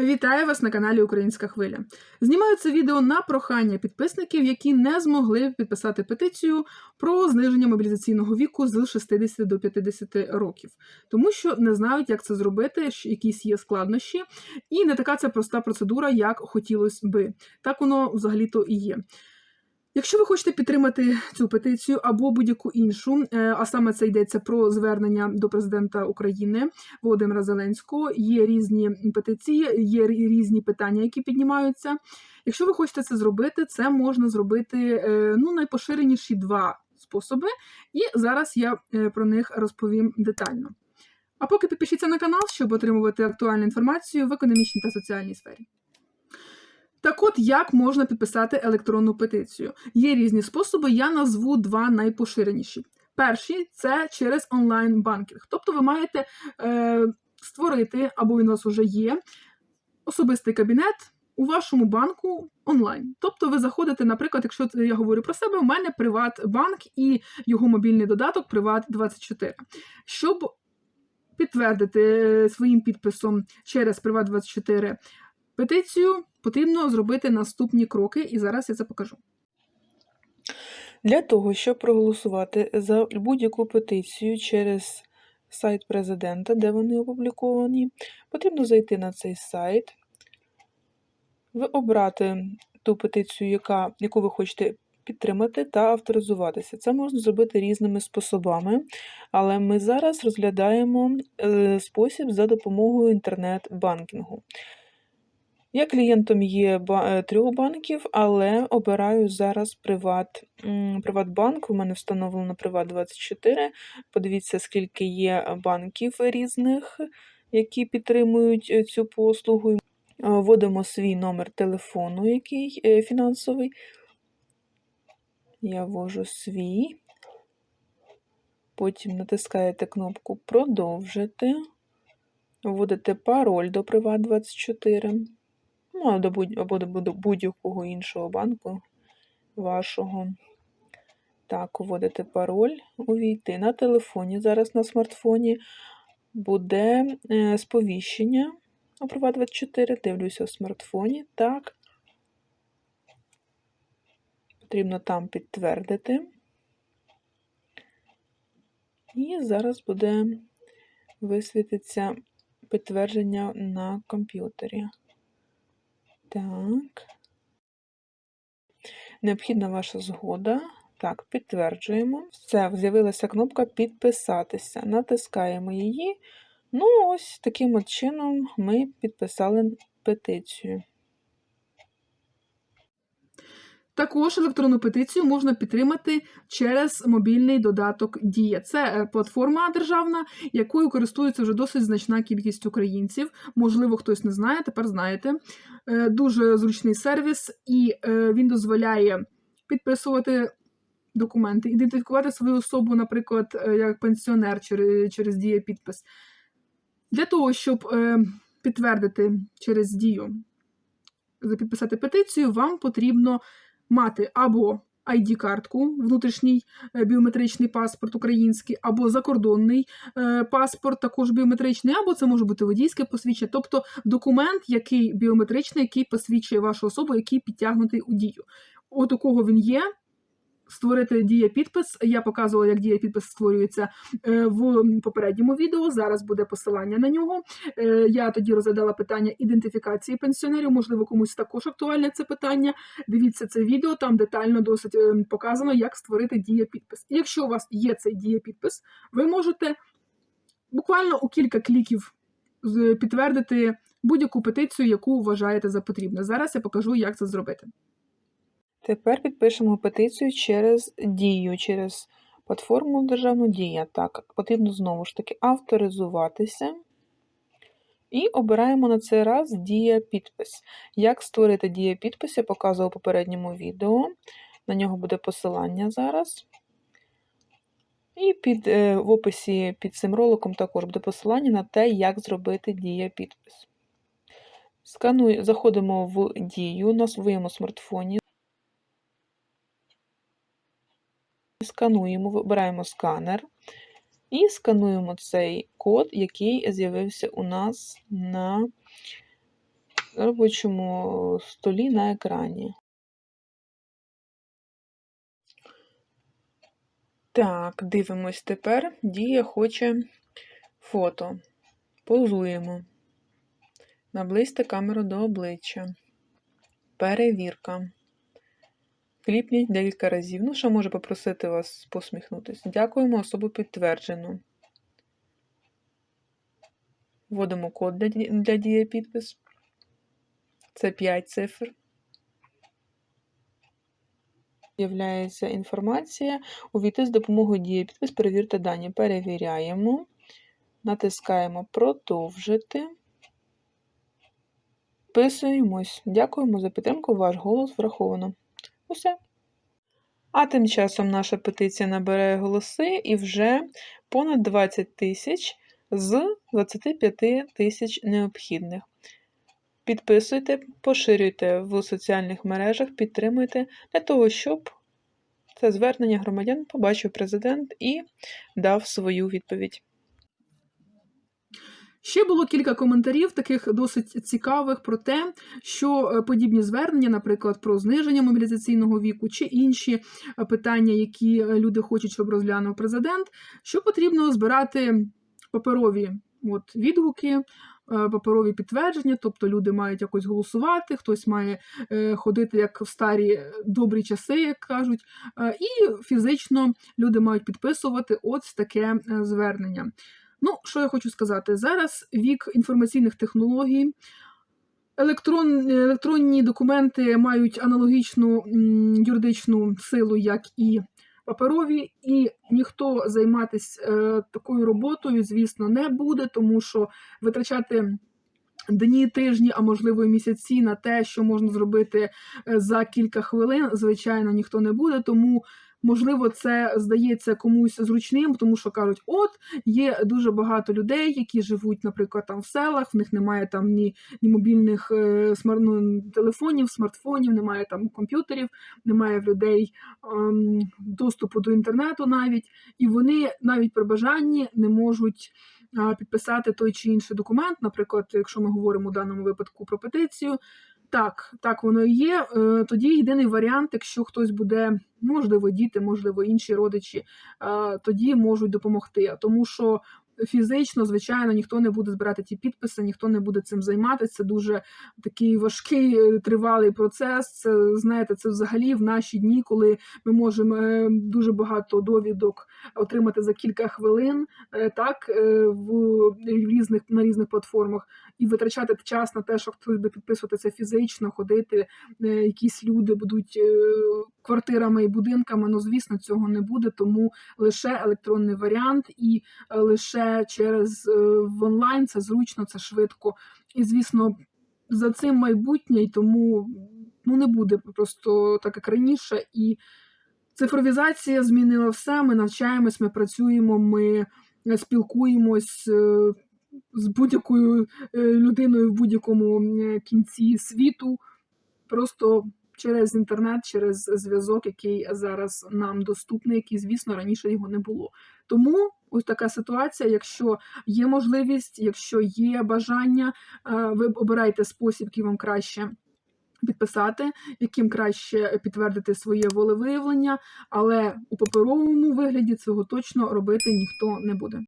Вітаю вас на каналі Українська Хвиля. Знімаю це відео на прохання підписників, які не змогли підписати петицію про зниження мобілізаційного віку з 60 до 50 років, тому що не знають, як це зробити, якісь є складнощі, і не така це проста процедура, як хотілося би. Так воно взагалі-то і є. Якщо ви хочете підтримати цю петицію або будь-яку іншу, е, а саме це йдеться про звернення до президента України Володимира Зеленського, є різні петиції, є різні питання, які піднімаються. Якщо ви хочете це зробити, це можна зробити е, ну, найпоширеніші два способи, і зараз я е, про них розповім детально. А поки підпишіться на канал, щоб отримувати актуальну інформацію в економічній та соціальній сфері. Так от, як можна підписати електронну петицію? Є різні способи, я назву два найпоширеніші. Перший це через онлайн-банкінг. Тобто ви маєте е, створити, або він у вас вже є, особистий кабінет у вашому банку онлайн. Тобто ви заходите, наприклад, якщо я говорю про себе, у мене Приватбанк і його мобільний додаток Приват24. Щоб підтвердити е, своїм підписом через Приват24 петицію, потрібно зробити наступні кроки, і зараз я це покажу. Для того, щоб проголосувати за будь-яку петицію через сайт президента, де вони опубліковані, потрібно зайти на цей сайт, обрати ту петицію, яка, яку ви хочете підтримати, та авторизуватися. Це можна зробити різними способами, але ми зараз розглядаємо е, спосіб за допомогою інтернет-банкінгу. Я клієнтом є е, трьох банків, але обираю зараз Приват, Приватбанк. У мене встановлено Приват24. Подивіться, скільки є банків різних, які підтримують е, цю послугу. Е, Вводимо свій номер телефону, який фінансовий. Я ввожу свій. Потім натискаєте кнопку Продовжити. Вводите пароль до Приват24. Ну, а до або до будь- будь-якого іншого банку вашого. Так, вводите пароль, увійти на телефоні. Зараз на смартфоні буде е, сповіщення у Приват24. Дивлюся в смартфоні. Так. Потрібно там підтвердити. І зараз буде висвітиться підтвердження на комп'ютері. Так. Необхідна ваша згода. Так, підтверджуємо. Все, з'явилася кнопка підписатися. Натискаємо її. Ну, ось таким от чином ми підписали петицію. Також електронну петицію можна підтримати через мобільний додаток Дія. Це е, платформа державна, якою користується вже досить значна кількість українців. Можливо, хтось не знає, тепер знаєте. Е, Дуже зручний сервіс, і е, він дозволяє підписувати документи, ідентифікувати свою особу, наприклад, як пенсіонер через, через дія підпис. Для того, щоб підтвердити через дію підписати петицію, вам потрібно мати або ID-картку, внутрішній е, біометричний паспорт український, або закордонний е, паспорт, також біометричний, або це може бути водійське посвідчення, тобто документ, який біометричний, який посвідчує вашу особу, який підтягнутий у дію. От у кого він є. Створити дія підпис. Я показувала, як дія підпис створюється е, в попередньому відео. Зараз буде посилання на нього. Е, Я тоді розглядала питання ідентифікації пенсіонерів. Можливо, комусь також актуальне це питання. Дивіться це відео, там детально досить е, показано, як створити дія підпис. Якщо у вас є цей дія підпис, ви можете буквально у кілька кліків підтвердити будь-яку петицію, яку вважаєте за потрібне. Зараз я покажу, як це зробити. Тепер підпишемо петицію через дію, через платформу державну дія. Так, потрібно знову ж таки авторизуватися. І обираємо на цей раз дія підпис. Як створити дія підпис, я показувала у попередньому відео. На нього буде посилання зараз. І під, е, в описі під цим роликом також буде посилання на те, як зробити дія підпис. Скануй, заходимо в дію на своєму смартфоні. Скануємо, вибираємо сканер і скануємо цей код, який з'явився у нас на робочому столі на екрані. Так, дивимось тепер. Дія хоче фото. Позуємо. Наблизьте камеру до обличчя. Перевірка. Кліпніть декілька разів. Ну, що може попросити вас посміхнутися. Дякуємо, особу підтверджено. Вводимо код для, для підпис. Це 5 цифр. З'являється інформація. Увійти з допомогою дії підпис, перевірте дані. Перевіряємо. Натискаємо Продовжити. Вписуємось. Дякуємо за підтримку. Ваш голос враховано. Усе. А тим часом наша петиція набере голоси і вже понад 20 тисяч з 25 тисяч необхідних. Підписуйте, поширюйте в соціальних мережах, підтримуйте для того, щоб це звернення громадян побачив президент і дав свою відповідь. Ще було кілька коментарів, таких досить цікавих, про те, що е, подібні звернення, наприклад, про зниження мобілізаційного віку чи інші е, питання, які е, люди хочуть, щоб розглянув президент, що потрібно збирати паперові от, відгуки. Паперові підтвердження, тобто люди мають якось голосувати, хтось має ходити як в старі добрі часи, як кажуть, і фізично люди мають підписувати ось таке звернення. Ну, що я хочу сказати? Зараз вік інформаційних технологій. Електрон, електронні документи мають аналогічну юридичну силу, як і паперові, і ніхто займатися е, такою роботою, звісно, не буде, тому що витрачати дні, тижні, а можливо і місяці на те, що можна зробити е, за кілька хвилин, звичайно, ніхто не буде. Тому можливо це здається комусь зручним, тому що кажуть, от є дуже багато людей, які живуть, наприклад, там в селах, в них немає там ні, ні мобільних е, смар... ну, телефонів, смартфонів, немає там комп'ютерів, немає в людей ем, доступу до інтернету навіть, і вони навіть при бажанні не можуть підписати той чи інший документ. Наприклад, якщо ми говоримо у даному випадку про петицію. Так, так воно і є. Е, Тоді єдиний варіант, якщо хтось буде, можливо, діти, можливо, інші родичі, е, тоді можуть допомогти. Тому що фізично, звичайно, ніхто не буде збирати ті підписи, ніхто не буде цим займатися. Це дуже такий важкий е, тривалий процес. Це знаєте, це взагалі в наші дні, коли ми можемо е, дуже багато довідок отримати за кілька хвилин, е, так в різних на різних платформах, і витрачати час на те, щоб хтось буде підписуватися фізично, ходити. Якісь люди будуть квартирами і будинками. Ну звісно, цього не буде, тому лише електронний варіант і е, через е, в онлайн це зручно, це швидко. І звісно, за цим майбутнє, і тому ну не буде просто так, як раніше. І цифровізація змінила все. Ми навчаємось, ми працюємо, ми е, спілкуємось. е, З будь-якою людиною в будь-якому кінці світу, просто через інтернет, через зв'язок, який зараз нам доступний, який, звісно, раніше його не було. Тому ось така ситуація. Якщо є можливість, якщо є бажання, е, ви обирайте спосіб, який вам краще. Підписати, яким краще підтвердити своє волевиявлення, але у паперовому вигляді цього точно робити ніхто не буде.